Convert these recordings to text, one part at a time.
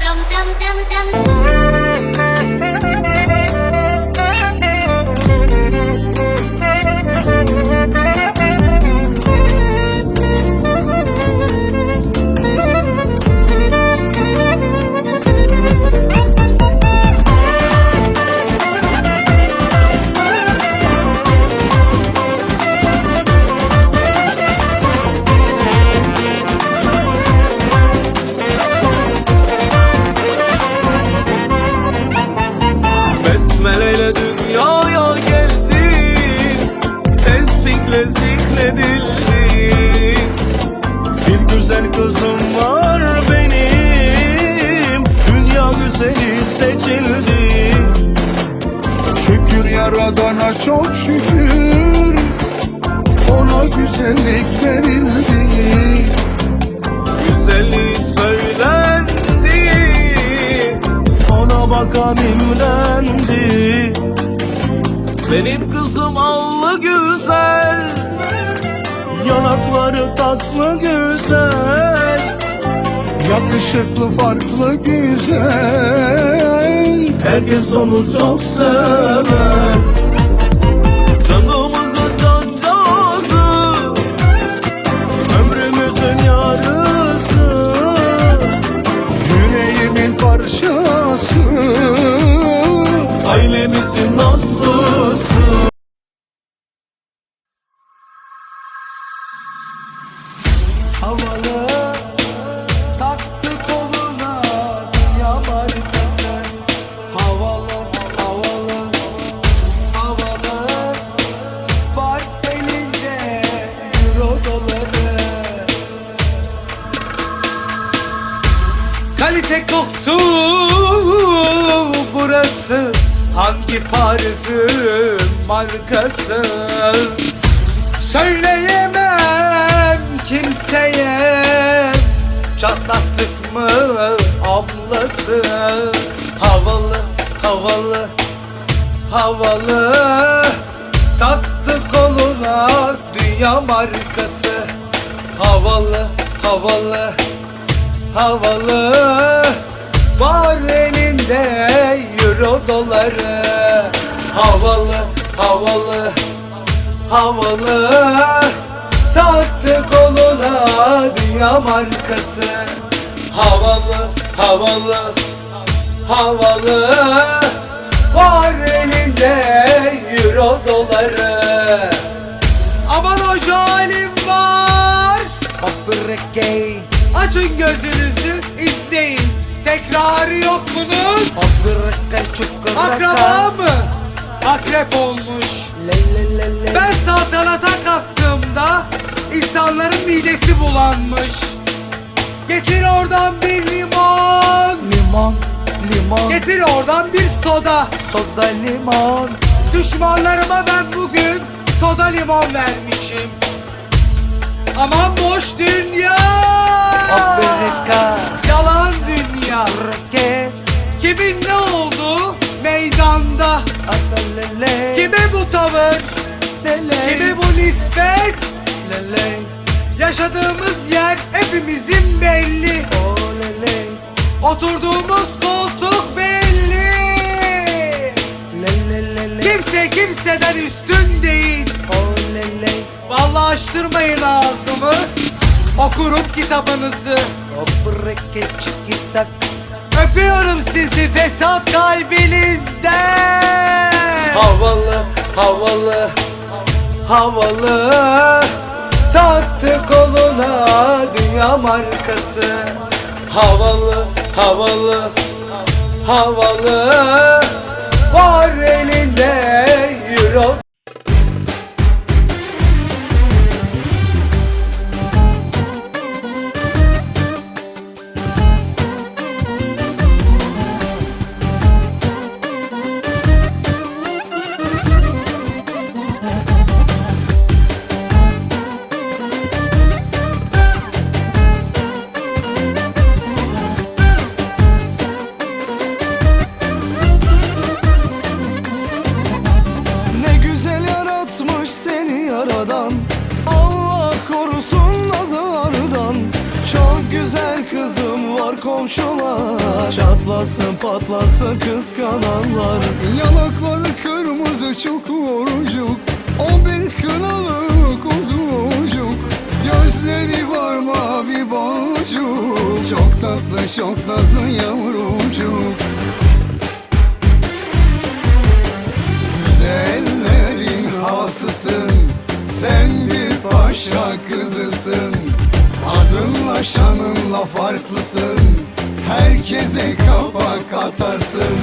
dum dum dum dum. Şükür yaradana çok şükür. Ona güzellik verildi Güzelliği söylendi. Ona bakan imrendi Benim kızım allı güzel. Yanakları tatlı güzel. Yakışıklı farklı güzel Herkes onu çok sever Kalite koktu burası. Hangi parfüm markası? Söyleyemem kimseye. Çatlattık mı ablası? Havalı havalı havalı. Taktı koluna dünya markası. Havalı havalı havalı. Var elinde euro doları. Havalı havalı havalı. Taktı koluna dünya markası. Havalı havalı havalı. Var elinde euro doları. Aman o halim var. Abrekey Açın gözünüzü izleyin. Tekrarı yok bunun. Akraba mı? Akrep olmuş. Ben saltanata kalktığımda insanların midesi bulanmış. Getir oradan bir limon. Limon, limon, Getir oradan bir soda. Soda limon. Düşmanlarıma ben bugün soda limon vermişim. Aman boş dünya hepimizin belli. Oturduğumuz koltuk belli. Kimse kimseden üstün değil. Vallahi açtırmayın ağzımı. Okurum kitabınızı. Öpüyorum sizi fesat kalbinizden. Havalı, havalı, havalı Taktı koluna dünya markası. Havalı, havalı, havalı. Var elinde komşular. Çatlasın patlasın kıskananlar. Yanakları kırmızı çukurcuk O bir kınalı kuzucuk Gözleri var mavi boncuk. Çok tatlı çok nazlı yavrucuk. Güzellerin hasısın Sen bir paşa kızısın. Adınla şanınla farklısın Herkese kapak atarsın.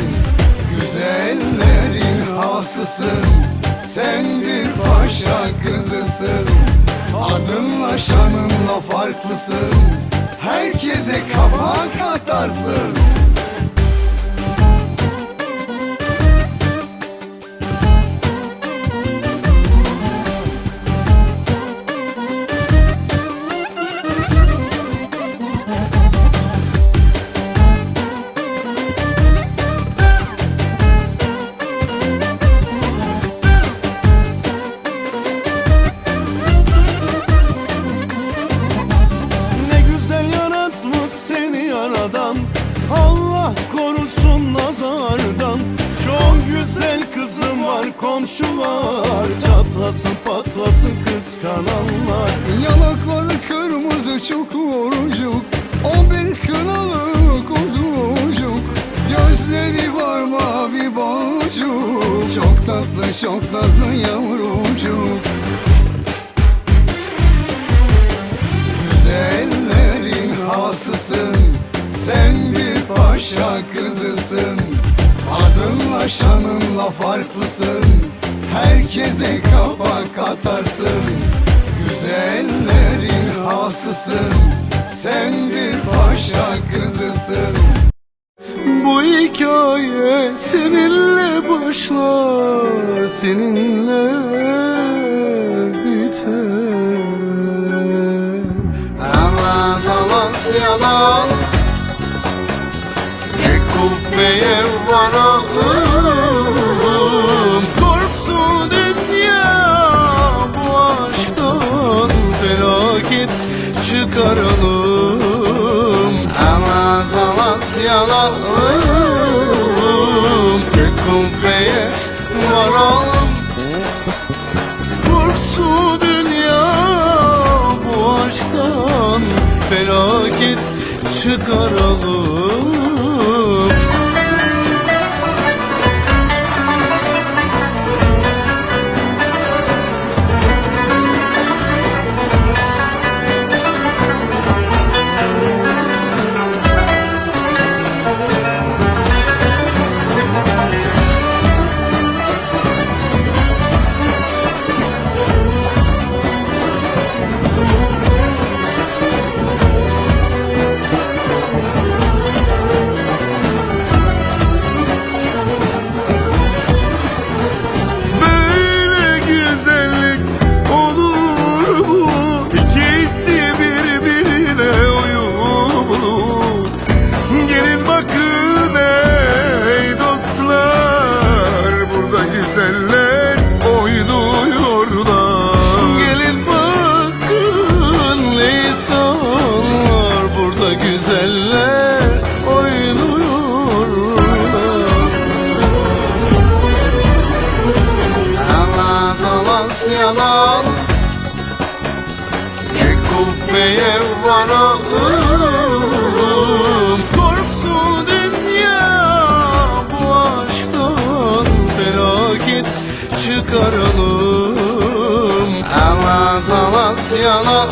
Güzellerin hasısın Sen bir paşa kızısın. Adınla şanınla farklısın. Herkese kapak atarsın patlasın kıskananlar. Yanakları kırmızı çukurcuk O bir kınalı kuzucuk Gözleri var mavi boncuk. Çok tatlı çok nazlı yavrucuk. Güzellerin hasısın Sen bir paşa kızısın. Adınla şanınla farklısın Herkese kapak atarsın Güzellerin hasısın. Sen bir paşa kızısın. Bu hikaye seninle başlar Seninle biter. Alas alas yalan Ne kubbeye varalım yalan Ne kubbeye varalım Korksun dünya bu aşktan felaket çıkaralım Korksun dünya bu aşktan felaket çıkaralım. Alas alas yalan